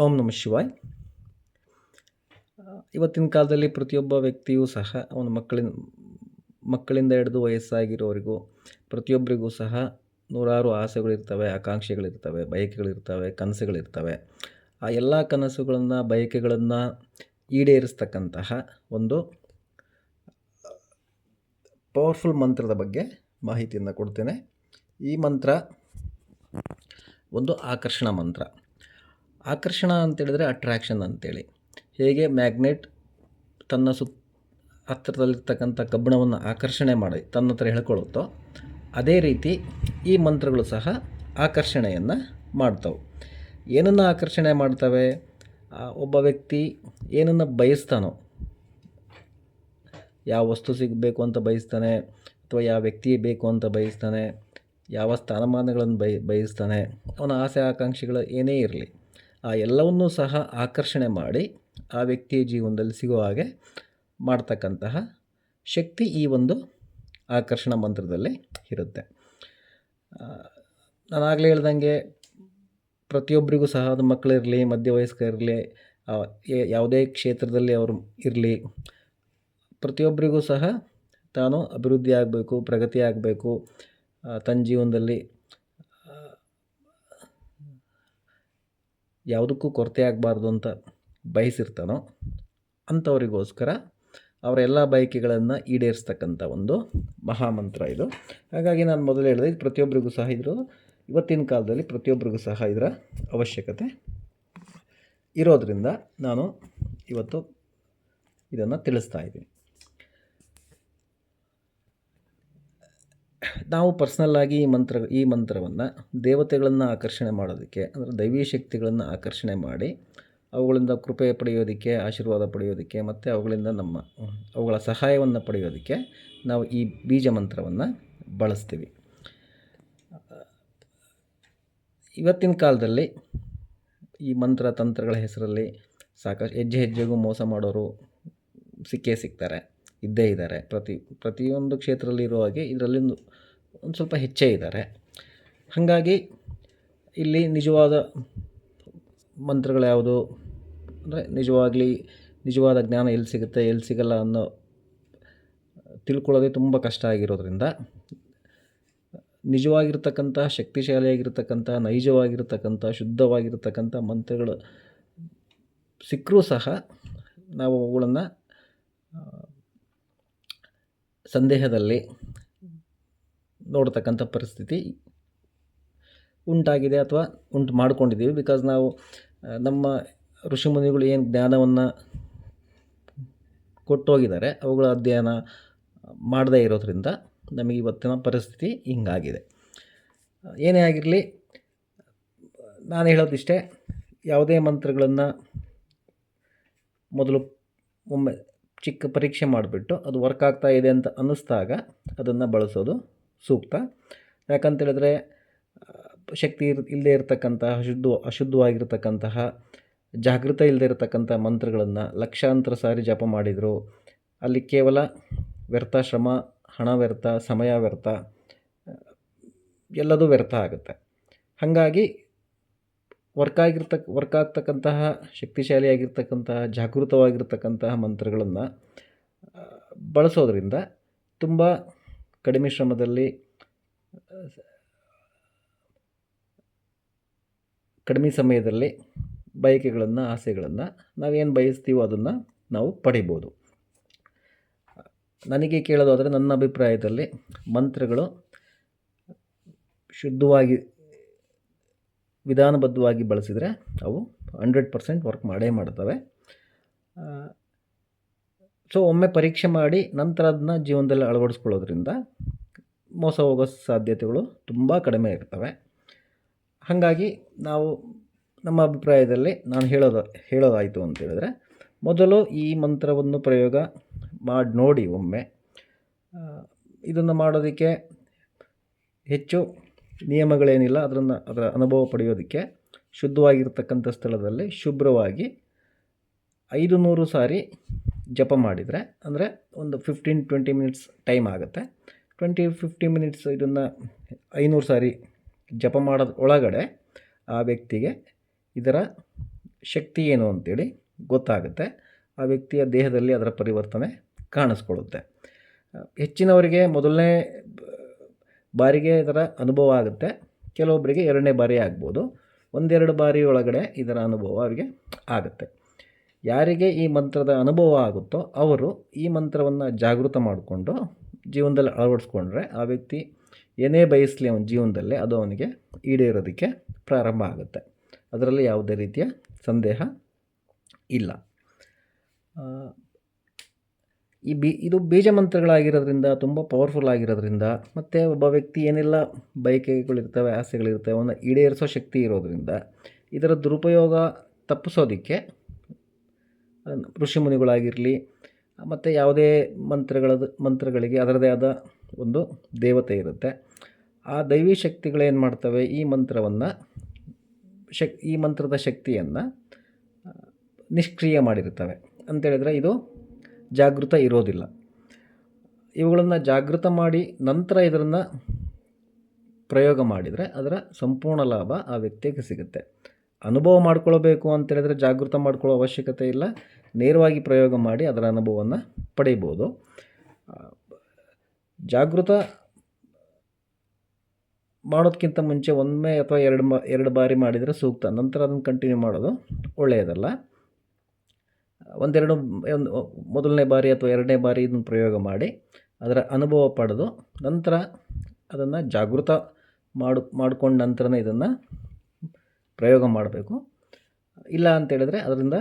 ಓಂ ನಮ ಶಿವಾಯ್. ಇವತ್ತಿನ ಕಾಲದಲ್ಲಿ ಪ್ರತಿಯೊಬ್ಬ ವ್ಯಕ್ತಿಯೂ ಸಹ ಅವನ ಮಕ್ಕಳಿಂದ ಮಕ್ಕಳಿಂದ ಹಿಡಿದು ವಯಸ್ಸಾಗಿರೋರಿಗೂ, ಪ್ರತಿಯೊಬ್ಬರಿಗೂ ಸಹ ನೂರಾರು ಆಸೆಗಳಿರ್ತವೆ, ಆಕಾಂಕ್ಷೆಗಳಿರ್ತವೆ, ಬಯಕೆಗಳಿರ್ತವೆ, ಕನಸುಗಳಿರ್ತವೆ. ಆ ಎಲ್ಲ ಕನಸುಗಳನ್ನು, ಬಯಕೆಗಳನ್ನು ಈಡೇರಿಸ್ತಕ್ಕಂತಹ ಒಂದು ಪವರ್ಫುಲ್ ಮಂತ್ರದ ಬಗ್ಗೆ ಮಾಹಿತಿಯನ್ನು ಕೊಡ್ತೇನೆ. ಈ ಮಂತ್ರ ಒಂದು ಆಕರ್ಷಣ ಮಂತ್ರ. ಆಕರ್ಷಣ ಅಂತೇಳಿದರೆ ಅಟ್ರ್ಯಾಕ್ಷನ್ ಅಂತೇಳಿ. ಹೇಗೆ ಮ್ಯಾಗ್ನೆಟ್ ತನ್ನ ಸುತ್ತ ಹತ್ತಿರದಲ್ಲಿರ್ತಕ್ಕಂಥ ಕಬ್ಬಿಣವನ್ನು ಆಕರ್ಷಣೆ ಮಾಡಿ, ತನ್ನ ಹತ್ರ ಹೇಳ್ಕೊಳ್ಳುತ್ತೋ, ಅದೇ ರೀತಿ ಈ ಮಂತ್ರಗಳು ಸಹ ಆಕರ್ಷಣೆಯನ್ನು ಮಾಡ್ತವೆ. ಏನನ್ನು ಆಕರ್ಷಣೆ ಮಾಡ್ತವೆ? ಒಬ್ಬ ವ್ಯಕ್ತಿ ಏನನ್ನು ಬಯಸ್ತಾನೋ, ಯಾವ ವಸ್ತು ಸಿಗಬೇಕು ಅಂತ ಬಯಸ್ತಾನೆ, ಅಥವಾ ಯಾವ ವ್ಯಕ್ತಿ ಬೇಕು ಅಂತ ಬಯಸ್ತಾನೆ, ಯಾವ ಸ್ಥಾನಮಾನಗಳನ್ನು ಬಯ, ಬಯಸ್ತಾನೆ, ಅವನ ಆಸೆ, ಆಕಾಂಕ್ಷೆಗಳು ಏನೇ ಇರಲಿ ಆ ಎಲ್ಲವನ್ನೂ ಸಹ ಆಕರ್ಷಣೆ ಮಾಡಿ ಆ ವ್ಯಕ್ತಿಯ ಜೀವನದಲ್ಲಿ ಸಿಗೋ ಹಾಗೆ ಮಾಡ್ತಕ್ಕಂತಹ ಶಕ್ತಿ ಈ ಒಂದು ಆಕರ್ಷಣ ಮಂತ್ರದಲ್ಲಿ ಇರುತ್ತೆ. ನಾನು ಆಗಲೇ ಹೇಳ್ದಂಗೆ ಪ್ರತಿಯೊಬ್ಬರಿಗೂ ಸಹ ಅದು ಮಕ್ಕಳಿರಲಿ ಮಧ್ಯವಯಸ್ಕ ಇರಲಿ ಯಾವುದೇ ಕ್ಷೇತ್ರದಲ್ಲಿ ಅವರು ಇರಲಿ, ಪ್ರತಿಯೊಬ್ಬರಿಗೂ ಸಹ ತಾನು ಅಭಿವೃದ್ಧಿ ಆಗಬೇಕು, ಪ್ರಗತಿ ಆಗಬೇಕು ತನ್ನ ಜೀವನದಲ್ಲಿ ಯಾವುದಕ್ಕೂ ಕೊರತೆ ಆಗಬಾರ್ದು ಅಂತ ಬಯಸಿರ್ತಾನೋ ಅಂಥವರಿಗೋಸ್ಕರ ಅವರ ಎಲ್ಲ ಬಯಕೆಗಳನ್ನು ಈಡೇರಿಸ್ತಕ್ಕಂಥ ಒಂದು ಮಹಾಮಂತ್ರ ಇದು. ಹಾಗಾಗಿ ನಾನು ಮೊದಲು ಹೇಳಿದೆ ಪ್ರತಿಯೊಬ್ಬರಿಗೂ ಸಹ ಇದ್ರು. ಇವತ್ತಿನ ಕಾಲದಲ್ಲಿ ಪ್ರತಿಯೊಬ್ಬರಿಗೂ ಸಹ ಇದರ ಅವಶ್ಯಕತೆ ಇರೋದರಿಂದ ನಾನು ಇವತ್ತು ಇದನ್ನು ತಿಳಿಸ್ತಾ ಇದ್ದೀನಿ. ನಾವು ಪರ್ಸ್ನಲ್ಲಾಗಿ ಈ ಮಂತ್ರ, ಈ ಮಂತ್ರವನ್ನು ದೇವತೆಗಳನ್ನು ಆಕರ್ಷಣೆ ಮಾಡೋದಕ್ಕೆ, ಅಂದರೆ ದೈವೀ ಶಕ್ತಿಗಳನ್ನು ಆಕರ್ಷಣೆ ಮಾಡಿ, ಅವುಗಳಿಂದ ಕೃಪೆ ಪಡೆಯೋದಕ್ಕೆ, ಆಶೀರ್ವಾದ ಪಡೆಯೋದಕ್ಕೆ, ಮತ್ತು ಅವುಗಳಿಂದ ನಮ್ಮ, ಅವುಗಳ ಸಹಾಯವನ್ನು ಪಡೆಯೋದಕ್ಕೆ ನಾವು ಈ ಬೀಜ ಮಂತ್ರವನ್ನು ಬಳಸ್ತೀವಿ. ಇವತ್ತಿನ ಕಾಲದಲ್ಲಿ ಈ ಮಂತ್ರ, ತಂತ್ರಗಳ ಹೆಸರಲ್ಲಿ ಸಾಕಷ್ಟು ಹೆಜ್ಜೆ ಹೆಜ್ಜೆಗೂ ಮೋಸ ಮಾಡೋರು ಸಿಕ್ಕೇ ಸಿಗ್ತಾರೆ. ಇದ್ದೇ ಇದ್ದಾರೆ. ಪ್ರತಿ, ಪ್ರತಿಯೊಂದು ಕ್ಷೇತ್ರದಲ್ಲಿ ಇರೋ ಹಾಗೆ ಇದರಲ್ಲಿ ಒಂದು ಸ್ವಲ್ಪ ಹೆಚ್ಚೇ ಇದ್ದಾರೆ. ಹಾಗಾಗಿ ಇಲ್ಲಿ ನಿಜವಾದ ಮಂತ್ರಗಳು ಯಾವುದು? ಅಂದರೆ ನಿಜವಾಗಲಿ ನಿಜವಾದ ಜ್ಞಾನ ಎಲ್ಲಿ ಸಿಗುತ್ತೆ, ಎಲ್ಲಿ ಸಿಗಲ್ಲ ಅನ್ನೋ ತಿಳ್ಕೊಳ್ಳೋದೇ ತುಂಬ ಕಷ್ಟ ಆಗಿರೋದ್ರಿಂದ ನಿಜವಾಗಿರ್ತಕ್ಕಂಥ ಶಕ್ತಿಶಾಲಿಯಾಗಿರ್ತಕ್ಕಂಥ ನೈಜವಾಗಿರ್ತಕ್ಕಂಥ ಶುದ್ಧವಾಗಿರ್ತಕ್ಕಂಥ ಮಂತ್ರಗಳು ಸಿಕ್ಕರೂ ಸಹ ನಾವು ಅವುಗಳನ್ನು ಸಂದೇಹದಲ್ಲಿ ನೋಡ್ತಕ್ಕಂಥ ಪರಿಸ್ಥಿತಿ ಉಂಟಾಗಿದೆ ಅಥವಾ ಉಂಟು ಮಾಡ್ಕೊಂಡಿದ್ದೀವಿ. ಬಿಕಾಸ್ ನಾವು ನಮ್ಮ ಋಷಿಮುನಿಗಳು ಏನು ಜ್ಞಾನವನ್ನು ಕೊಟ್ಟೋಗಿದ್ದಾರೆ, ಅವುಗಳ ಅಧ್ಯಯನ ಮಾಡದೇ ಇರೋದ್ರಿಂದ ನಮಗೆ ಇವತ್ತಿನ ಪರಿಸ್ಥಿತಿ ಹಿಂಗಾಗಿದೆ. ಏನೇ ಆಗಿರಲಿ, ನಾನು ಹೇಳೋದಿಷ್ಟೇ, ಯಾವುದೇ ಮಂತ್ರಗಳನ್ನು ಮೊದಲು ಒಮ್ಮೆ ಚಿಕ್ಕ ಪರೀಕ್ಷೆ ಮಾಡಿಬಿಟ್ಟು ಅದು ವರ್ಕ್ ಆಗ್ತಾ ಇದೆ ಅಂತ ಅನ್ನಿಸ್ದಾಗ ಅದನ್ನು ಬಳಸೋದು ಸೂಕ್ತ. ಯಾಕಂತೇಳಿದ್ರೆ ಶಕ್ತಿ ಇರ್ ಇಲ್ಲದೆ ಇರತಕ್ಕಂತಹ ಅಶುದ್ಧ ಅಶುದ್ಧವಾಗಿರ್ತಕ್ಕಂತಹ, ಜಾಗೃತ ಇಲ್ಲದೆ ಇರತಕ್ಕಂಥ ಮಂತ್ರಗಳನ್ನು ಲಕ್ಷಾಂತರ ಸಾರಿ ಜಪ ಮಾಡಿದರು. ಅಲ್ಲಿ ಕೇವಲ ವ್ಯರ್ಥ ಶ್ರಮ, ಹಣ ವ್ಯರ್ಥ, ಸಮಯ ವ್ಯರ್ಥ, ಎಲ್ಲದೂ ವ್ಯರ್ಥ ಆಗುತ್ತೆ. ಹಾಗಾಗಿ ವರ್ಕ್ ಆಗಿರ್ತಕ್ಕ ವರ್ಕ್ ಆಗ್ತಕ್ಕಂತಹ ಶಕ್ತಿಶಾಲಿಯಾಗಿರ್ತಕ್ಕಂತಹ, ಜಾಗೃತವಾಗಿರ್ತಕ್ಕಂತಹ ಮಂತ್ರಗಳನ್ನು ಬಳಸೋದರಿಂದ ತುಂಬ ಕಡಿಮೆ ಶ್ರಮದಲ್ಲಿ, ಕಡಿಮೆ ಸಮಯದಲ್ಲಿ ಬಯಕೆಗಳನ್ನು, ಆಸೆಗಳನ್ನು ನಾವೇನು ಬಯಸ್ತೀವೋ ಅದನ್ನು ನಾವು ಪಡಿಬೋದು. ನನಗೆ ಕೇಳೋದಾದರೆ ನನ್ನ ಅಭಿಪ್ರಾಯದಲ್ಲಿ ಮಂತ್ರಗಳು ಶುದ್ಧವಾಗಿ ವಿಧಾನಬದ್ಧವಾಗಿ ಬಳಸಿದರೆ ಅವು ಹಂಡ್ರೆಡ್ ಪರ್ಸೆಂಟ್ ವರ್ಕ್ ಮಾಡೇ ಮಾಡ್ತವೆ. ಸೊ ಒಮ್ಮೆ ಪರೀಕ್ಷೆ ಮಾಡಿ ನಂತರ ಅದನ್ನ ಜೀವನದಲ್ಲಿ ಅಳವಡಿಸ್ಕೊಳ್ಳೋದ್ರಿಂದ ಮೋಸ ಹೋಗೋ ಸಾಧ್ಯತೆಗಳು ತುಂಬ ಕಡಿಮೆ ಇರ್ತವೆ. ಹಾಗಾಗಿ ನಾವು ನಮ್ಮ ಅಭಿಪ್ರಾಯದಲ್ಲಿ ನಾನು ಹೇಳೋದು, ಹೇಳೋದಾಯಿತು ಅಂತ ಹೇಳಿದ್ರೆ ಮೊದಲು ಈ ಮಂತ್ರವನ್ನು ಪ್ರಯೋಗ ಮಾಡಿ ನೋಡಿ ಒಮ್ಮೆ. ಇದನ್ನು ಮಾಡೋದಕ್ಕೆ ಹೆಚ್ಚು ನಿಯಮಗಳೇನಿಲ್ಲ, ಅದನ್ನು ಅದರ ಅನುಭವ ಪಡೆಯೋದಕ್ಕೆ ಶುದ್ಧವಾಗಿರ್ತಕ್ಕಂಥ ಸ್ಥಳದಲ್ಲಿ ಶುಭ್ರವಾಗಿ ಐದು ನೂರು ಸಾರಿ ಜಪ ಮಾಡಿದರೆ, ಅಂದರೆ ಒಂದು ಫಿಫ್ಟೀನ್ ಟ್ವೆಂಟಿ ಮಿನಿಟ್ಸ್ ಟೈಮ್ ಆಗುತ್ತೆ. ಟ್ವೆಂಟಿ ಫಿಫ್ಟಿ ಮಿನಿಟ್ಸ್ ಇದನ್ನು ಐನೂರು ಸಾರಿ ಜಪ ಮಾಡೋದು ಒಳಗಡೆ ಆ ವ್ಯಕ್ತಿಗೆ ಇದರ ಶಕ್ತಿ ಏನು ಅಂತೇಳಿ ಗೊತ್ತಾಗುತ್ತೆ. ಆ ವ್ಯಕ್ತಿಯ ದೇಹದಲ್ಲಿ ಅದರ ಪರಿವರ್ತನೆ ಕಾಣಿಸ್ಕೊಳ್ಳುತ್ತೆ. ಹೆಚ್ಚಿನವರಿಗೆ ಮೊದಲನೇ ಬಾರಿಗೆ ಇದರ ಅನುಭವ ಆಗುತ್ತೆ. ಕೆಲವೊಬ್ಬರಿಗೆ ಎರಡನೇ ಬಾರಿ ಆಗ್ಬೋದು. ಒಂದೆರಡು ಬಾರಿ ಒಳಗಡೆ ಇದರ ಅನುಭವ ಅವರಿಗೆ ಆಗುತ್ತೆ. ಯಾರಿಗೆ ಈ ಮಂತ್ರದ ಅನುಭವ ಆಗುತ್ತೋ ಅವರು ಈ ಮಂತ್ರವನ್ನು ಜಾಗೃತ ಮಾಡಿಕೊಂಡು ಜೀವನದಲ್ಲಿ ಅಳವಡಿಸ್ಕೊಂಡ್ರೆ ಆ ವ್ಯಕ್ತಿ ಏನೇ ಬಯಸಲಿ ಅವನ ಜೀವನದಲ್ಲಿ ಅದು ಅವನಿಗೆ ಈಡೇರೋದಕ್ಕೆ ಪ್ರಾರಂಭ ಆಗುತ್ತೆ. ಅದರಲ್ಲಿ ಯಾವುದೇ ರೀತಿಯ ಸಂದೇಹ ಇಲ್ಲ. ಈ ಬಿ, ಇದು ಬೀಜ ಮಂತ್ರಗಳಾಗಿರೋದ್ರಿಂದ ತುಂಬ ಪವರ್ಫುಲ್ ಆಗಿರೋದ್ರಿಂದ ಮತ್ತು ಒಬ್ಬ ವ್ಯಕ್ತಿ ಏನೆಲ್ಲ, ಬಯಕೆಗಳಿರ್ತವೆ, ಆಸೆಗಳಿರ್ತವೆ, ಅವನ್ನ ಈಡೇರಿಸೋ ಶಕ್ತಿ ಇರೋದ್ರಿಂದ ಇದರ ದುರುಪಯೋಗ ತಪ್ಪಿಸೋದಕ್ಕೆ ಋಷಿ ಮುನಿಗಳಾಗಿರಲಿ, ಮತ್ತು ಯಾವುದೇ ಮಂತ್ರಗಳದ್ದು ಮಂತ್ರಗಳಿಗೆ ಅದರದೇ ಆದ ಒಂದು ದೇವತೆ ಇರುತ್ತೆ. ಆ ದೈವಿ ಶಕ್ತಿಗಳೇನು ಮಾಡ್ತವೆ, ಈ ಮಂತ್ರವನ್ನು, ಶಕ್, ಈ ಮಂತ್ರದ ಶಕ್ತಿಯನ್ನು ನಿಷ್ಕ್ರಿಯ ಮಾಡಿರ್ತವೆ. ಅಂತೇಳಿದರೆ ಇದು ಜಾಗೃತ ಇರೋದಿಲ್ಲ. ಇವುಗಳನ್ನು ಜಾಗೃತ ಮಾಡಿ ನಂತರ ಇದನ್ನು ಪ್ರಯೋಗ ಮಾಡಿದರೆ ಅದರ ಸಂಪೂರ್ಣ ಲಾಭ ಆ ವ್ಯಕ್ತಿಗೆ ಸಿಗುತ್ತೆ. ಅನುಭವ ಮಾಡ್ಕೊಳ್ಬೇಕು ಅಂತೇಳಿದರೆ ಜಾಗೃತ ಮಾಡ್ಕೊಳ್ಳೋ ಅವಶ್ಯಕತೆ ಇಲ್ಲ. ನೇರವಾಗಿ ಪ್ರಯೋಗ ಮಾಡಿ ಅದರ ಅನುಭವವನ್ನು ಪಡೆಯಬೋದು ಜಾಗೃತ ಮಾಡೋದಕ್ಕಿಂತ ಮುಂಚೆ ಒಮ್ಮೆ ಅಥವಾ ಎರಡು ಎರಡು ಬಾರಿ ಮಾಡಿದರೆ ಸೂಕ್ತ. ನಂತರ ಅದನ್ನು ಕಂಟಿನ್ಯೂ ಮಾಡೋದು ಒಳ್ಳೆಯದಲ್ಲ. ಒಂದೆರಡು ಒಂದು ಮೊದಲನೇ ಬಾರಿ ಅಥವಾ ಎರಡನೇ ಬಾರಿ ಇದನ್ನು ಪ್ರಯೋಗ ಮಾಡಿ ಅದರ ಅನುಭವ ಪಡೆದು ನಂತರ ಅದನ್ನು ಜಾಗೃತ ಮಾಡು ಮಾಡಿಕೊಂಡ ನಂತರನೇ ಇದನ್ನು ಪ್ರಯೋಗ ಮಾಡಬೇಕು. ಇಲ್ಲ ಅಂತೇಳಿದರೆ ಅದರಿಂದ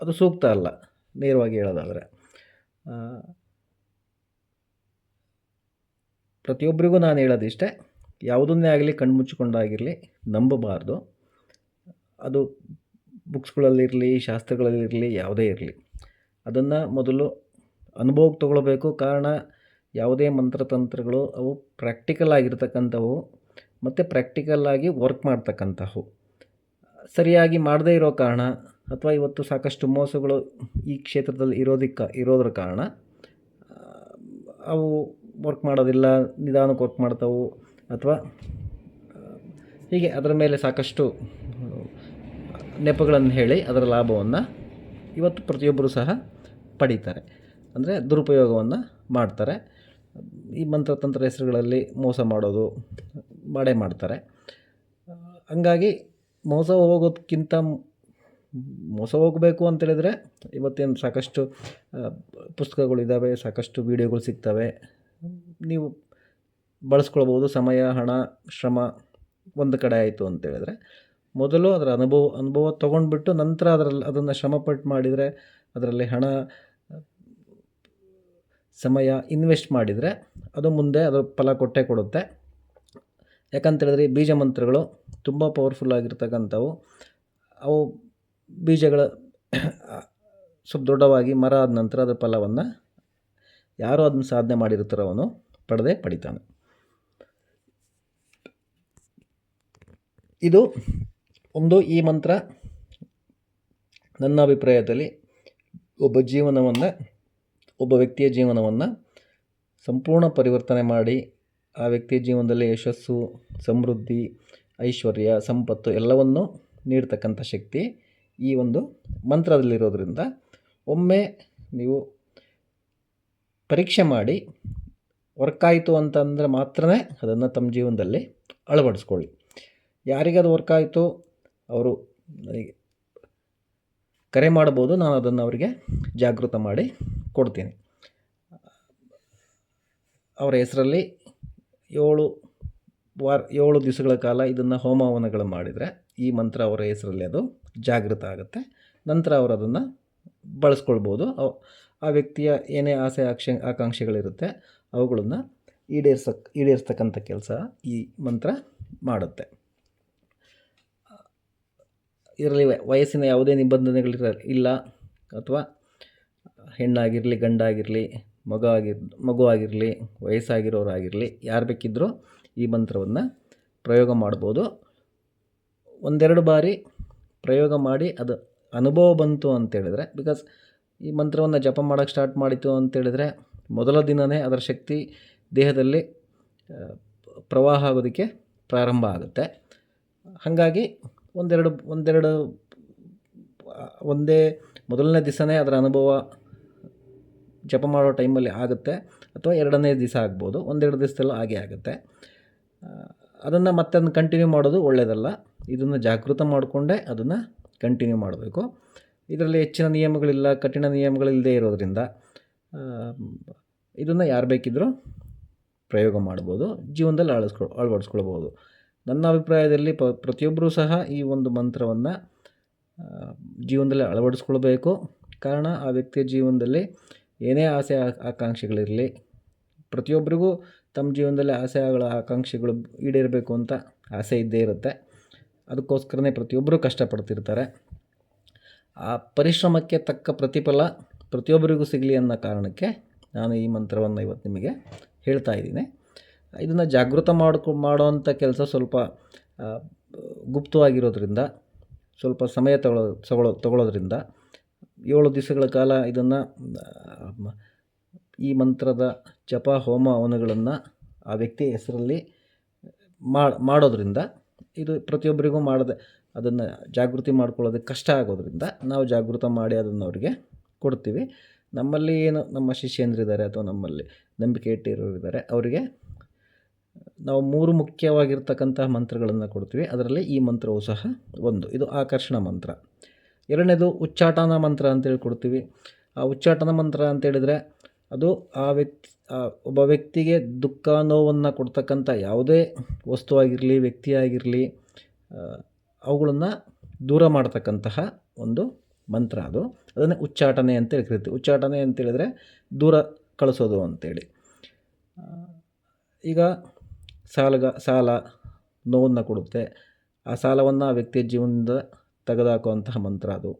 ಅದು ಸೂಕ್ತ ಅಲ್ಲ, ನೇರವಾಗಿ ಹೇಳೋದಾದರೆ. ಪ್ರತಿಯೊಬ್ಬರಿಗೂ ನಾನು ಹೇಳೋದಿಷ್ಟೇ, ಯಾವುದನ್ನೇ ಆಗಲಿ ಕಣ್ಮುಚ್ಚಿಕೊಂಡಾಗಿರಲಿ ನಂಬಬಾರ್ದು. ಅದು ಬುಕ್ಸ್ಗಳಲ್ಲಿರಲಿ ಶಾಸ್ತ್ರಗಳಲ್ಲಿರಲಿ ಯಾವುದೇ ಇರಲಿ. ಅದನ್ನು ಮೊದಲು ಅನುಭವಕ್ಕೆ ತಗೊಳ್ಬೇಕು. ಕಾರಣ ಯಾವುದೇ ಮಂತ್ರತಂತ್ರಗಳು ಅವು ಪ್ರಾಕ್ಟಿಕಲ್ ಆಗಿರ್ತಕ್ಕಂಥವು ಮತ್ತು ಪ್ರಾಕ್ಟಿಕಲ್ ಆಗಿ ವರ್ಕ್ ಮಾಡ್ತಕ್ಕಂಥವು. ಸರಿಯಾಗಿ ಮಾಡದೇ ಇರೋ ಕಾರಣ ಅಥವಾ ಇವತ್ತು ಸಾಕಷ್ಟು ಮೋಸಗಳು ಈ ಕ್ಷೇತ್ರದಲ್ಲಿ ಇರೋದಕ್ಕೆ, ಇರೋದ್ರ ಕಾರಣ ಅವು ವರ್ಕ್ ಮಾಡೋದಿಲ್ಲ, ನಿಧಾನಕ್ಕೆ ವರ್ಕ್ ಮಾಡ್ತಾವು. ಅಥವಾ ಹೀಗೆ ಅದರ ಮೇಲೆ ಸಾಕಷ್ಟು ನೆಪಗಳನ್ನು ಹೇಳಿ ಅದರ ಲಾಭವನ್ನು ಇವತ್ತು ಪ್ರತಿಯೊಬ್ಬರು ಸಹ ಪಡೀತಾರೆ. ಅಂದರೆ ದುರುಪಯೋಗವನ್ನು ಮಾಡ್ತಾರೆ. ಈ ಮಂತ್ರತಂತ್ರ ಹೆಸರುಗಳಲ್ಲಿ ಮೋಸ ಮಾಡೋದು, ಮಾಡೇ ಮಾಡ್ತಾರೆ. ಹಂಗಾಗಿ ಮೋಸ ಹೋಗೋದಕ್ಕಿಂತ ಮೋಸ ಹೋಗಬೇಕು ಅಂತೇಳಿದರೆ ಇವತ್ತೇನು ಸಾಕಷ್ಟು ಪುಸ್ತಕಗಳಿದ್ದಾವೆ ಸಾಕಷ್ಟು ವೀಡಿಯೋಗಳು ಸಿಗ್ತವೆ. ನೀವು ಬಳಸ್ಕೊಳ್ಬೋದು, ಸಮಯ, ಹಣ, ಶ್ರಮ, ಒಂದು ಕಡೆ ಆಯಿತು ಅಂತೇಳಿದರೆ ಮೊದಲು ಅದರ ಅನುಭವ ಅನುಭವ ತೊಗೊಂಡ್ಬಿಟ್ಟು ನಂತರ ಅದರಲ್ಲಿ ಅದನ್ನು ಶ್ರಮಪಟ್ಟು ಮಾಡಿದರೆ ಅದರಲ್ಲಿ ಹಣ, ಸಮಯ ಇನ್ವೆಸ್ಟ್ ಮಾಡಿದರೆ ಅದು ಮುಂದೆ ಅದರ ಫಲ ಕೊಟ್ಟೇ ಕೊಡುತ್ತೆ. ಯಾಕಂತೇಳಿದ್ರೆ ಈ ಬೀಜ ಮಂತ್ರಗಳು ತುಂಬ ಪವರ್ಫುಲ್ ಆಗಿರ್ತಕ್ಕಂಥವು. ಅವು ಬೀಜಗಳ ಸ್ವಲ್ಪ ದೊಡ್ಡವಾಗಿ ಮರ ಆದ ನಂತರ ಅದರ ಫಲವನ್ನು ಯಾರು ಅದನ್ನು ಸಾಧನೆ ಮಾಡಿರ್ತಾರೋ ಅವನು ಪಡೆದೇ ಪಡಿತಾನೆ. ಇದು ಒಂದು, ಈ ಮಂತ್ರ ನನ್ನ ಅಭಿಪ್ರಾಯದಲ್ಲಿ ಒಬ್ಬ ಜೀವನವನ್ನು, ಒಬ್ಬ ವ್ಯಕ್ತಿಯ ಜೀವನವನ್ನು ಸಂಪೂರ್ಣ ಪರಿವರ್ತನೆ ಮಾಡಿ, ಆ ವ್ಯಕ್ತಿಯ ಜೀವನದಲ್ಲಿ ಯಶಸ್ಸು, ಸಮೃದ್ಧಿ, ಐಶ್ವರ್ಯ, ಸಂಪತ್ತು ಎಲ್ಲವನ್ನು ನೀಡ್ತಕ್ಕಂಥ ಶಕ್ತಿ ಈ ಒಂದು ಮಂತ್ರದಲ್ಲಿರೋದ್ರಿಂದ ಒಮ್ಮೆ ನೀವು ಪರೀಕ್ಷೆ ಮಾಡಿ, ವರ್ಕ್ ಆಯಿತು ಅಂತಂದರೆ ಮಾತ್ರ ಅದನ್ನು ತಮ್ಮ ಜೀವನದಲ್ಲಿ ಅಳವಡಿಸ್ಕೊಳ್ಳಿ. ಯಾರಿಗದು ವರ್ಕಾಯಿತು ಅವರು ಕರೆ ಮಾಡಬಹುದು ನಾನು ಅದನ್ನು ಅವರಿಗೆ ಜಾಗೃತ ಮಾಡಿ ಕೊಡ್ತೀನಿ. ಅವರ ಹೆಸರಲ್ಲಿ ಏಳು ವಾರ, ಏಳು ದಿವಸಗಳ ಕಾಲ ಇದನ್ನು ಹೋಮವನಗಳು ಮಾಡಿದರೆ ಈ ಮಂತ್ರ ಅವರ ಹೆಸರಲ್ಲಿ ಅದು ಜಾಗೃತ ಆಗುತ್ತೆ. ನಂತರ ಅವರು ಅದನ್ನು ಬಳಸ್ಕೊಳ್ಬೋದು. ಆ ವ್ಯಕ್ತಿಯ ಏನೇ ಆಸೆ, ಆಕ್ಷ, ಆಕಾಂಕ್ಷೆಗಳಿರುತ್ತೆ, ಅವುಗಳನ್ನು ಈಡೇರ್ಸಕ್, ಈಡೇರಿಸ್ತಕ್ಕಂಥ ಕೆಲಸ ಈ ಮಂತ್ರ ಮಾಡುತ್ತೆ. ಇದರಲ್ಲಿ ವಯಸ್ಸಿನ ಯಾವುದೇ ನಿಬಂಧನೆಗಳಿರ, ಇಲ್ಲ. ಅಥವಾ ಹೆಣ್ಣಾಗಿರಲಿ, ಗಂಡಾಗಿರಲಿ ಮಗ ಆಗಿರ್ ಮಗು ಆಗಿರಲಿ ವಯಸ್ಸಾಗಿರೋರಾಗಿರಲಿ, ಯಾರು ಬೇಕಿದ್ದರೂ ಈ ಮಂತ್ರವನ್ನು ಪ್ರಯೋಗ ಮಾಡ್ಬೋದು. ಒಂದೆರಡು ಬಾರಿ ಪ್ರಯೋಗ ಮಾಡಿ ಅದು ಅನುಭವ ಬಂತು ಅಂತೇಳಿದರೆ ಬಿಕಾಸ್ ಈ ಮಂತ್ರವನ್ನು ಜಪ ಮಾಡೋಕ್ಕೆ ಸ್ಟಾರ್ಟ್ ಮಾಡಿತು ಅಂತೇಳಿದರೆ, ಮೊದಲ ದಿನವೇ ಅದರ ಶಕ್ತಿ ದೇಹದಲ್ಲಿ ಪ್ರವಾಹ ಆಗೋದಕ್ಕೆ ಪ್ರಾರಂಭ ಆಗುತ್ತೆ. ಹಾಗಾಗಿ ಒಂದೆರಡು ಒಂದೆರಡು, ಒಂದೇ ಮೊದಲನೇ ದಿವಸನೇ ಅದರ ಅನುಭವ ಜಪ ಮಾಡೋ ಟೈಮಲ್ಲಿ ಆಗುತ್ತೆ. ಅಥವಾ ಎರಡನೇ ದಿವಸ ಆಗ್ಬೋದು. ಒಂದೆರಡು ದಿವಸದಲ್ಲೂ ಹಾಗೆ ಆಗುತ್ತೆ. ಅದನ್ನು ಮತ್ತೆ ಅದನ್ನು ಕಂಟಿನ್ಯೂ ಮಾಡೋದು ಒಳ್ಳೆಯದಲ್ಲ ಇದನ್ನು ಜಾಗೃತ ಮಾಡಿಕೊಂಡೇ ಅದನ್ನು ಕಂಟಿನ್ಯೂ ಮಾಡಬೇಕು. ಇದರಲ್ಲಿ ಹೆಚ್ಚಿನ ನಿಯಮಗಳಿಲ್ಲ, ಕಠಿಣ ನಿಯಮಗಳಿಲ್ಲದೆ ಇರೋದರಿಂದ ಇದನ್ನು ಯಾರು ಬೇಕಿದ್ದರೂ ಪ್ರಯೋಗ ಮಾಡ್ಬೋದು. ಜೀವನದಲ್ಲಿ ಅಳಿಸ್ಕೊ ಅಳವಡಿಸ್ಕೊಳ್ಬೋದು. ನನ್ನ ಅಭಿಪ್ರಾಯದಲ್ಲಿ ಪ, ಪ್ರತಿಯೊಬ್ಬರೂ ಸಹ ಈ ಒಂದು ಮಂತ್ರವನ್ನು ಜೀವನದಲ್ಲಿ ಅಳವಡಿಸ್ಕೊಳ್ಬೇಕು. ಕಾರಣ, ಆ ವ್ಯಕ್ತಿಯ ಜೀವನದಲ್ಲಿ ಏನೇ ಆಸೆ ಆಕಾಂಕ್ಷೆಗಳಿರಲಿ, ಪ್ರತಿಯೊಬ್ಬರಿಗೂ ತಮ್ಮ ಜೀವನದಲ್ಲಿ ಆಸೆ ಆಗಳ ಆಕಾಂಕ್ಷೆಗಳು ಈಡೇರಬೇಕು ಅಂತ ಆಸೆ ಇದ್ದೇ ಇರುತ್ತೆ. ಅದಕ್ಕೋಸ್ಕರನೇ ಪ್ರತಿಯೊಬ್ಬರೂ ಕಷ್ಟಪಡ್ತಿರ್ತಾರೆ. ಆ ಪರಿಶ್ರಮಕ್ಕೆ ತಕ್ಕ ಪ್ರತಿಫಲ ಪ್ರತಿಯೊಬ್ಬರಿಗೂ ಸಿಗಲಿ ಅನ್ನೋ ಕಾರಣಕ್ಕೆ ನಾನು ಈ ಮಂತ್ರವನ್ನು ಇವತ್ತು ನಿಮಗೆ ಹೇಳ್ತಾ ಇದ್ದೀನಿ. ಇದನ್ನು ಜಾಗೃತ ಮಾಡ್ಕೊ ಮಾಡೋವಂಥ ಕೆಲಸ ಸ್ವಲ್ಪ ಗುಪ್ತವಾಗಿರೋದ್ರಿಂದ, ಸ್ವಲ್ಪ ಸಮಯ ತಗೊಳ್ಳೋ ತಗೊಳ್ಳೋ ತಗೊಳ್ಳೋದ್ರಿಂದ ಏಳು ದಿವಸಗಳ ಕಾಲ ಇದನ್ನು ಈ ಮಂತ್ರದ ಜಪ, ಹೋಮ ಹವನಗಳನ್ನು ಆ ವ್ಯಕ್ತಿಯ ಹೆಸರಲ್ಲಿ ಮಾಡೋದ್ರಿಂದ ಇದು ಪ್ರತಿಯೊಬ್ಬರಿಗೂ ಮಾಡದೆ, ಅದನ್ನು ಜಾಗೃತಿ ಮಾಡ್ಕೊಳ್ಳೋದಕ್ಕೆ ಕಷ್ಟ ಆಗೋದ್ರಿಂದ ನಾವು ಜಾಗೃತ ಮಾಡಿ ಅದನ್ನು ಅವರಿಗೆ ಕೊಡ್ತೀವಿ. ನಮ್ಮಲ್ಲಿ ಏನು, ನಮ್ಮ ಶಿಷ್ಯಂದ್ರಿದ್ದಾರೆ ಅಥವಾ ನಮ್ಮಲ್ಲಿ ನಂಬಿಕೆ ಇಟ್ಟಿರೋರಿದ್ದಾರೆ ಅವರಿಗೆ ನಾವು ಮೂರು ಮುಖ್ಯವಾಗಿರ್ತಕ್ಕಂತಹ ಮಂತ್ರಗಳನ್ನು ಕೊಡ್ತೀವಿ. ಅದರಲ್ಲಿ ಈ ಮಂತ್ರವು ಸಹ ಒಂದು. ಇದು ಆಕರ್ಷಣ ಮಂತ್ರ. ಎರಡನೇದು ಉಚ್ಚಾಟನ ಮಂತ್ರ ಅಂತೇಳಿ ಕೊಡ್ತೀವಿ. ಆ ಉಚ್ಚಾಟನ ಮಂತ್ರ ಅಂತೇಳಿದರೆ ಅದು ಆ ವ್ಯಕ್ತಿ ಒಬ್ಬ ವ್ಯಕ್ತಿಗೆ ದುಃಖ ನೋವನ್ನು ಕೊಡ್ತಕ್ಕಂಥ ಯಾವುದೇ ವಸ್ತು ಆಗಿರಲಿ ವ್ಯಕ್ತಿ ಆಗಿರಲಿ ಅವುಗಳನ್ನು ದೂರ ಮಾಡ್ತಕ್ಕಂತಹ ಒಂದು ಮಂತ್ರ ಅದು. ಅದನ್ನೇ ಉಚ್ಚಾಟನೆ ಅಂತೇಳಿ ಕರಿತೀವಿ. ಉಚ್ಚಾಟನೆ ಅಂತೇಳಿದರೆ ದೂರ ಕಳಿಸೋದು ಅಂತೇಳಿ. ಆ, ಈಗ ಸಾಲಗ, ಸಾಲ ನೋವನ್ನು ಕೊಡುತ್ತೆ. ಆ ಸಾಲವನ್ನು ಆ ವ್ಯಕ್ತಿಯ ಜೀವನದಿಂದ ತೆಗೆದುಹಾಕುವಂತಹ ಮಂತ್ರ ಅದು.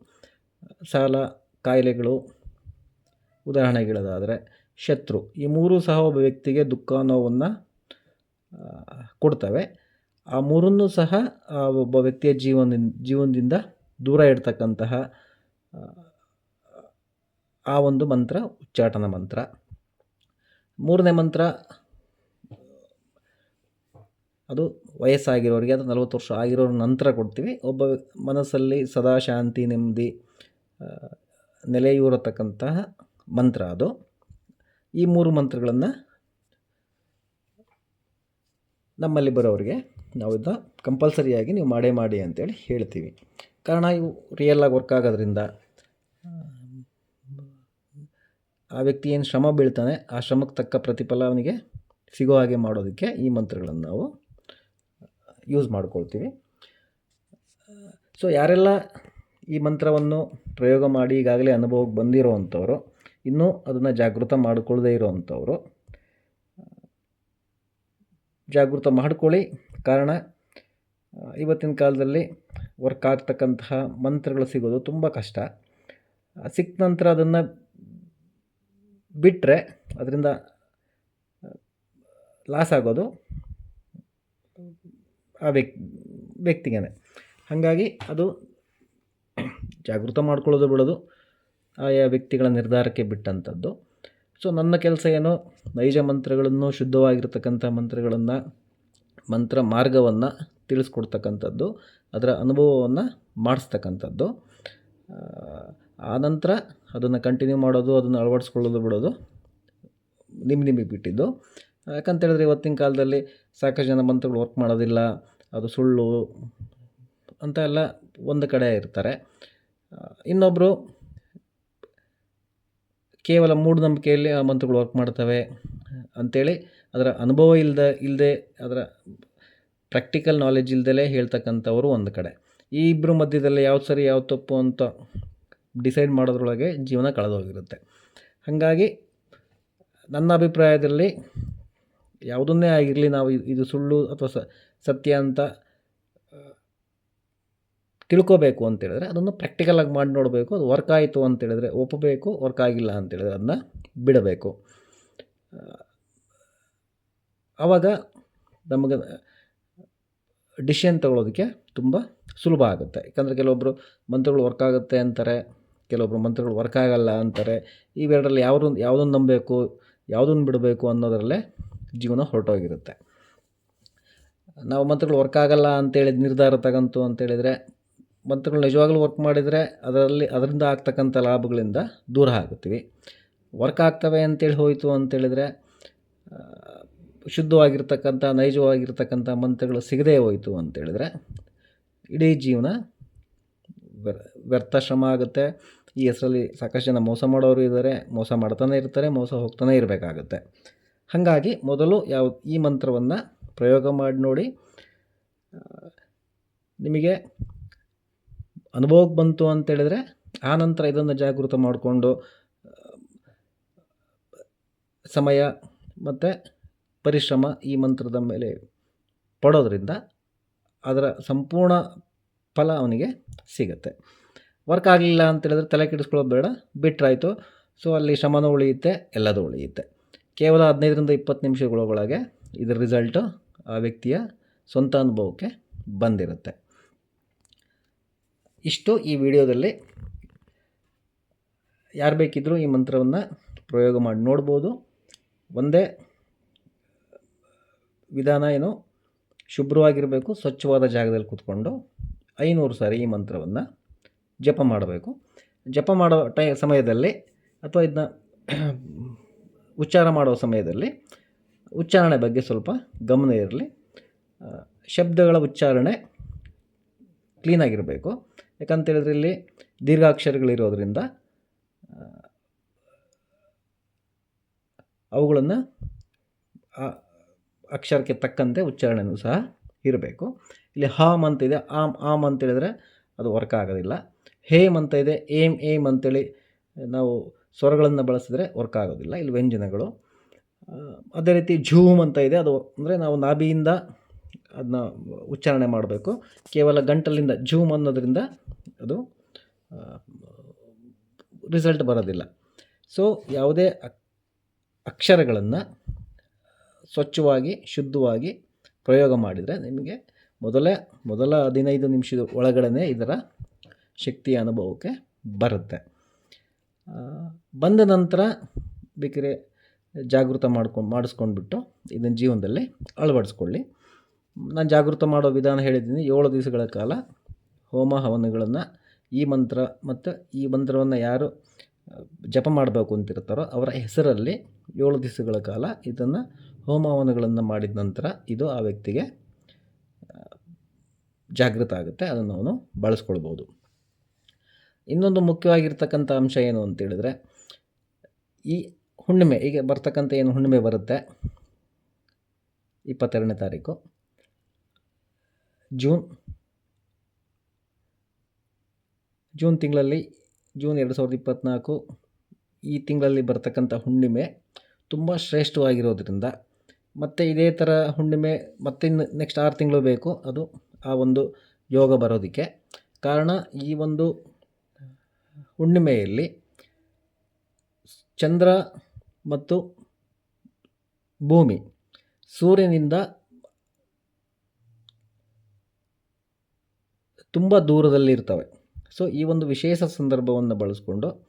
ಸಾಲ ಕಾಯಿಲೆಗಳು ಉದಾಹರಣೆಗಳದಾದರೆ ಶತ್ರು, ಈ ಮೂರೂ ಸಹ ಒಬ್ಬ ವ್ಯಕ್ತಿಗೆ ದುಃಖ ನೋವನ್ನು ಕೊಡ್ತವೆ. ಆ ಮೂರನ್ನು ಸಹ ಒಬ್ಬ ವ್ಯಕ್ತಿಯ ಜೀವನದಿಂದ ಜೀವನದಿಂದ ದೂರ ಇಡ್ತಕ್ಕಂತಹ ಆ ಒಂದು ಮಂತ್ರ, ಉಚ್ಚಾಟನ ಮಂತ್ರ. ಮೂರನೇ ಮಂತ್ರ ಅದು ವಯಸ್ಸಾಗಿರೋರಿಗೆ ಅದು ನಲವತ್ತು ವರ್ಷ ಆಗಿರೋರ ನಂತರ ಕೊಡ್ತೀವಿ. ಒಬ್ಬ ಮನಸ್ಸಲ್ಲಿ ಸದಾ ಶಾಂತಿ, ನೆಮ್ಮದಿ ನೆಲೆಯೂರತಕ್ಕಂತಹ ಮಂತ್ರ ಅದು. ಈ ಮೂರು ಮಂತ್ರಗಳನ್ನು ನಮ್ಮಲ್ಲಿ ಬರೋರಿಗೆ ನಾವು ಇದನ್ನ ಕಂಪಲ್ಸರಿಯಾಗಿ ನೀವು ಮಾಡೇ ಮಾಡಿ ಅಂತೇಳಿ ಹೇಳ್ತೀವಿ. ಕಾರಣ ಇವು ರಿಯಲ್ಲಾಗಿ ವರ್ಕ್ ಆಗೋದ್ರಿಂದ ಆ ವ್ಯಕ್ತಿ ಏನು ಶ್ರಮ ಬೀಳ್ತಾನೆ, ಆ ಶ್ರಮಕ್ಕೆ ತಕ್ಕ ಪ್ರತಿಫಲ ಅವನಿಗೆ ಸಿಗೋ ಹಾಗೆ ಮಾಡೋದಕ್ಕೆ ಈ ಮಂತ್ರಗಳನ್ನು ನಾವು ಯೂಸ್ ಮಾಡ್ಕೊಳ್ತೀವಿ. ಸೊ ಯಾರೆಲ್ಲ ಈ ಮಂತ್ರವನ್ನು ಪ್ರಯೋಗ ಮಾಡಿ ಈಗಾಗಲೇ ಅನುಭವಕ್ಕೆ ಬಂದಿರೋವಂಥವ್ರು ಇನ್ನೂ ಅದನ್ನು ಜಾಗೃತ ಮಾಡಿಕೊಳ್ಳದೇ ಇರೋವಂಥವ್ರು ಜಾಗೃತ ಮಾಡ್ಕೊಳ್ಳಿ. ಕಾರಣ, ಇವತ್ತಿನ ಕಾಲದಲ್ಲಿ ವರ್ಕ್ ಆಗ್ತಕ್ಕಂತಹ ಮಂತ್ರಗಳು ಸಿಗೋದು ತುಂಬ ಕಷ್ಟ. ಸಿಕ್ಕ ನಂತರ ಅದನ್ನು ಬಿಟ್ಟರೆ ಅದರಿಂದ, ಲಾಸ್ ಆಗೋದು. ಆ ವ್ಯಕ್ ವ್ಯಕ್ತಿಗೇನೆ. ಹಾಗಾಗಿ ಅದು ಜಾಗೃತ ಮಾಡ್ಕೊಳ್ಳೋದು ಬಿಡೋದು ಆಯಾ ವ್ಯಕ್ತಿಗಳ ನಿರ್ಧಾರಕ್ಕೆ ಬಿಟ್ಟಂಥದ್ದು. ಸೊ ನನ್ನ ಕೆಲಸ ಏನು? ನೈಜ ಮಂತ್ರಗಳನ್ನು, ಶುದ್ಧವಾಗಿರ್ತಕ್ಕಂಥ ಮಂತ್ರಗಳನ್ನು, ಮಂತ್ರ ಮಾರ್ಗವನ್ನು ತಿಳಿಸ್ಕೊಡ್ತಕ್ಕಂಥದ್ದು, ಅದರ ಅನುಭವವನ್ನು ಮಾಡಿಸ್ತಕ್ಕಂಥದ್ದು. ಆನಂತರ ಅದನ್ನು ಕಂಟಿನ್ಯೂ ಮಾಡೋದು, ಅದನ್ನು ಅಳವಡಿಸ್ಕೊಳ್ಳೋದು ಬಿಡೋದು ನಿಮ್ಮ ನಿಮಗೆ ಬಿಟ್ಟಿದ್ದು. ಯಾಕಂತೇಳಿದ್ರೆ ಇವತ್ತಿನ ಕಾಲದಲ್ಲಿ ಸಾಕಷ್ಟು ಜನ ಮಂತ್ರಗಳು ವರ್ಕ್ ಮಾಡೋದಿಲ್ಲ, ಅದು ಸುಳ್ಳು ಅಂತ ಎಲ್ಲ ಒಂದು ಕಡೆ ಇರ್ತಾರೆ. ಇನ್ನೊಬ್ಬರು ಕೇವಲ ಮೂಢನಂಬಿಕೆಯಲ್ಲಿ ಆ ಮಂತ್ರಗಳು ವರ್ಕ್ ಮಾಡ್ತವೆ ಅಂಥೇಳಿ ಅದರ ಅನುಭವ ಇಲ್ಲದೆ ಇಲ್ಲದೆ ಅದರ ಪ್ರಾಕ್ಟಿಕಲ್ ನಾಲೆಜ್ ಇಲ್ದಲೇ ಹೇಳ್ತಕ್ಕಂಥವರು ಒಂದು ಕಡೆ. ಈ ಇಬ್ಬರು ಮಧ್ಯದಲ್ಲಿ ಯಾವ್ದು ಸರಿ, ಯಾವ್ದು ತಪ್ಪು ಅಂತ ಡಿಸೈಡ್ ಮಾಡೋದ್ರೊಳಗೆ ಜೀವನ ಕಳೆದೋಗಿರುತ್ತೆ. ಹಾಗಾಗಿ ನನ್ನ ಅಭಿಪ್ರಾಯದಲ್ಲಿ ಯಾವುದನ್ನೇ ಆಗಿರಲಿ ನಾವು ಇದು ಸುಳ್ಳು ಅಥವಾ ಸತ್ಯ ಅಂತ ತಿಳ್ಕೋಬೇಕು ಅಂತೇಳಿದ್ರೆ ಅದನ್ನು ಪ್ರಾಕ್ಟಿಕಲಾಗಿ ಮಾಡಿ ನೋಡಬೇಕು. ಅದು ವರ್ಕ್ ಆಯಿತು ಅಂತೇಳಿದ್ರೆ ಒಪ್ಪಬೇಕು ವರ್ಕ್ ಆಗಿಲ್ಲ ಅಂತೇಳಿದ್ರೆ ಅದನ್ನ ಬಿಡಬೇಕು. ಆವಾಗ ನಮಗೆ ಡಿಸಿಷನ್ ತಗೊಳ್ಳೋದಕ್ಕೆ ತುಂಬ ಸುಲಭ ಆಗುತ್ತೆ. ಯಾಕಂದರೆ ಕೆಲವೊಬ್ಬರು ಮಂತ್ರಗಳು ವರ್ಕ್ ಆಗುತ್ತೆ ಅಂತಾರೆ ಕೆಲವೊಬ್ಬರು ಮಂತ್ರಗಳು ವರ್ಕ್ ಆಗಲ್ಲ ಅಂತಾರೆ. ಇವೆರಡರಲ್ಲಿ ಯಾವುದನ್ನು ಯಾವುದನ್ನು ನಂಬಬೇಕು ಯಾವುದನ್ನು ಬಿಡಬೇಕು ಅನ್ನೋದರಲ್ಲೇ ಜೀವನ ಹೊರಟೋಗಿರುತ್ತೆ. ನಾವು ಮಂತ್ರಗಳು ವರ್ಕ್ ಆಗಲ್ಲ ಅಂತೇಳಿ ನಿರ್ಧಾರ ತಗಂತು ಅಂತೇಳಿದರೆ, ಮಂತ್ರಗಳು ನಿಜವಾಗ್ಲೂ ವರ್ಕ್ ಮಾಡಿದರೆ ಅದರಲ್ಲಿ, ಅದರಿಂದ ಆಗ್ತಕ್ಕಂಥ ಲಾಭಗಳಿಂದ ದೂರ ಆಗುತ್ತೀವಿ. ವರ್ಕ್ ಆಗ್ತವೆ ಅಂತೇಳಿ ಹೋಯಿತು ಅಂತೇಳಿದರೆ ಶುದ್ಧವಾಗಿರ್ತಕ್ಕಂಥ, ನೈಜವಾಗಿರ್ತಕ್ಕಂಥ ಮಂತ್ರಗಳು ಸಿಗದೇ ಹೋಯಿತು ಅಂತೇಳಿದರೆ, ಇಡೀ ಜೀವನ ವ್ಯರ್ ವ್ಯರ್ಥ ಶ್ರಮ ಆಗುತ್ತೆ. ಈ ಹೆಸರಲ್ಲಿ ಸಾಕಷ್ಟು ಜನ ಮೋಸ ಮಾಡೋರು ಇದ್ದಾರೆ, ಮೋಸ ಮಾಡ್ತಾನೆ ಇರ್ತಾರೆ, ಮೋಸ ಹೋಗ್ತಾನೆ ಇರಬೇಕಾಗತ್ತೆ. ಹಾಗಾಗಿ ಮೊದಲು ಯಾವ ಈ ಮಂತ್ರವನ್ನು ಪ್ರಯೋಗ ಮಾಡಿ ನೋಡಿ. ನಿಮಗೆ ಅನುಭವಕ್ಕೆ ಬಂತು ಅಂತೇಳಿದರೆ ಆ ನಂತರ ಇದನ್ನು ಜಾಗೃತ ಮಾಡಿಕೊಂಡು ಸಮಯ ಮತ್ತು ಪರಿಶ್ರಮ ಈ ಮಂತ್ರದ ಮೇಲೆ ಪಡೋದ್ರಿಂದ ಅದರ ಸಂಪೂರ್ಣ ಫಲ ಅವನಿಗೆ ಸಿಗುತ್ತೆ. ವರ್ಕ್ ಆಗಲಿಲ್ಲ ಅಂತೇಳಿದ್ರೆ ತಲೆ ಕೆಡಿಸ್ಕೊಳ್ಳೋದು ಬೇಡ, ಬಿಟ್ರಾಯಿತು. ಸೊ ಅಲ್ಲಿ ಶ್ರಮನೂ ಉಳಿಯುತ್ತೆ, ಎಲ್ಲದೂ ಉಳಿಯುತ್ತೆ. ಕೇವಲ ಹದಿನೈದರಿಂದ ಇಪ್ಪತ್ತು ನಿಮಿಷಗಳೊಳಗೆ ಇದರ ರಿಸಲ್ಟು ಆ ವ್ಯಕ್ತಿಯ ಸ್ವಂತ ಅನುಭವಕ್ಕೆ ಬಂದಿರುತ್ತೆ. ಇಷ್ಟು ಈ ವಿಡಿಯೋದಲ್ಲಿ. ಯಾರು ಬೇಕಿದ್ದರೂ ಈ ಮಂತ್ರವನ್ನು ಪ್ರಯೋಗ ಮಾಡಿ ನೋಡ್ಬೋದು. ಒಂದೇ ವಿಧಾನ ಏನು? ಶುಭ್ರವಾಗಿರಬೇಕು, ಸ್ವಚ್ಛವಾದ ಜಾಗದಲ್ಲಿ ಕೂತ್ಕೊಂಡು ಐನೂರು ಸಾರಿ ಈ ಮಂತ್ರವನ್ನು ಜಪ ಮಾಡಬೇಕು. ಜಪ ಮಾಡೋ ಟೈ, ಸಮಯದಲ್ಲಿ ಅಥವಾ ಇದನ್ನ ಉಚ್ಚಾರ ಮಾಡುವ ಸಮಯದಲ್ಲಿ ಉಚ್ಚಾರಣೆ ಬಗ್ಗೆ ಸ್ವಲ್ಪ ಗಮನ ಇರಲಿ. ಶಬ್ದಗಳ ಉಚ್ಚಾರಣೆ ಕ್ಲೀನಾಗಿರಬೇಕು ಯಾಕಂತೇಳಿದ್ರೆ ಇಲ್ಲಿ ದೀರ್ಘಾಕ್ಷರಗಳಿರೋದ್ರಿಂದ ಅವುಗಳನ್ನು ಅಕ್ಷರಕ್ಕೆ ತಕ್ಕಂತೆ ಉಚ್ಚಾರಣೆಯೂ ಸಹ ಇರಬೇಕು. ಇಲ್ಲಿ ಹಾಮ್ ಅಂತ ಇದೆ. ಆಮ್ ಆಮ್ ಅಂತೇಳಿದರೆ ಅದು ವರ್ಕ್ ಆಗೋದಿಲ್ಲ. ಹೇಮ್ ಅಂತ ಇದೆ. ಏಮ್ ಏಮ್ ಅಂತೇಳಿ ನಾವು ಸ್ವರಗಳನ್ನು ಬಳಸಿದ್ರೆ ವರ್ಕ್ ಆಗೋದಿಲ್ಲ. ಇಲ್ಲಿ ವ್ಯಂಜನಗಳು. ಅದೇ ರೀತಿ ಝೂಮ್ ಅಂತ ಇದೆ. ಅದು ಅಂದರೆ ನಾವು ನಾಭಿಯಿಂದ ಅದನ್ನ ಉಚ್ಚಾರಣೆ ಮಾಡಬೇಕು. ಕೇವಲ ಗಂಟಲಿಂದ ಝೂಮ್ ಅನ್ನೋದರಿಂದ ಅದು ರಿಸಲ್ಟ್ ಬರೋದಿಲ್ಲ. ಸೊ ಯಾವುದೇ ಅಕ್- ಅಕ್ಷರಗಳನ್ನು ಸ್ವಚ್ಛವಾಗಿ, ಶುದ್ಧವಾಗಿ ಪ್ರಯೋಗ ಮಾಡಿದರೆ ನಿಮಗೆ ಮೊದಲೇ, ಮೊದಲ ಹದಿನೈದು ನಿಮಿಷದ ಒಳಗಡೆ ಇದರ ಶಕ್ತಿಯ ಅನುಭವಕ್ಕೆ ಬರುತ್ತೆ. ಬಂದ ನಂತರ ಬೇಕಿದ್ರೆ ಜಾಗೃತ ಮಾಡ್ಕೊಂಡು ಮಾಡಿಸ್ಕೊಂಡ್ಬಿಟ್ಟು ಇದನ್ನು ಜೀವನದಲ್ಲಿ ಅಳವಡಿಸ್ಕೊಳ್ಳಿ. ನಾನು ಜಾಗೃತ ಮಾಡೋ ವಿಧಾನ ಹೇಳಿದ್ದೀನಿ. ಏಳು ದಿವಸಗಳ ಕಾಲ ಹೋಮ ಹವನಗಳನ್ನು ಈ ಮಂತ್ರ ಮತ್ತು ಈ ಮಂತ್ರವನ್ನು ಯಾರು, ಜಪ ಮಾಡಬೇಕು ಅಂತಿರ್ತಾರೋ ಅವರ ಹೆಸರಲ್ಲಿ ಏಳು ದಿವಸಗಳ ಕಾಲ ಇದನ್ನು ಹೋಮ ಹವನಗಳನ್ನು ಮಾಡಿದ ನಂತರ ಇದು ಆ ವ್ಯಕ್ತಿಗೆ ಜಾಗೃತ ಆಗುತ್ತೆ. ಅದನ್ನು ಅವನು ಬಳಸ್ಕೊಳ್ಬೋದು. ಇನ್ನೊಂದು ಮುಖ್ಯವಾಗಿರ್ತಕ್ಕಂಥ ಅಂಶ ಏನು ಅಂತೇಳಿದರೆ ಈ ಹುಣ್ಣಿಮೆ, ಈಗ ಬರ್ತಕ್ಕಂಥ ಏನು ಹುಣ್ಣಿಮೆ ಬರುತ್ತೆ, ಇಪ್ಪತ್ತೆರಡನೇ ತಾರೀಕು, ಜೂನ್ ಜೂನ್ ತಿಂಗಳಲ್ಲಿ, ಜೂನ್ ಎರಡು ಸಾವಿರದ ಇಪ್ಪತ್ತ್ನಾಲ್ಕು ಈ ತಿಂಗಳಲ್ಲಿ ಬರ್ತಕ್ಕಂಥ ಹುಣ್ಣಿಮೆ ತುಂಬ ಶ್ರೇಷ್ಠವಾಗಿರೋದ್ರಿಂದ, ಮತ್ತು ಇದೇ ಥರ ಹುಣ್ಣಿಮೆ ಮತ್ತೆ ನೆಕ್ಸ್ಟ್ ಆರು ತಿಂಗಳು ಬೇಕು, ಅದು ಆ ಒಂದು ಯೋಗ ಬರೋದಕ್ಕೆ. ಕಾರಣ ಈ ಒಂದು ಹುಣ್ಣಿಮೆಯಲ್ಲಿ ಚಂದ್ರ ಮತ್ತು ಭೂಮಿ ಸೂರ್ಯನಿಂದ ತುಂಬ ದೂರದಲ್ಲಿರ್ತವೆ. ಸೊ ಈ ಒಂದು ವಿಶೇಷ ಸಂದರ್ಭವನ್ನು ಬಳಸ್ಕೊಂಡು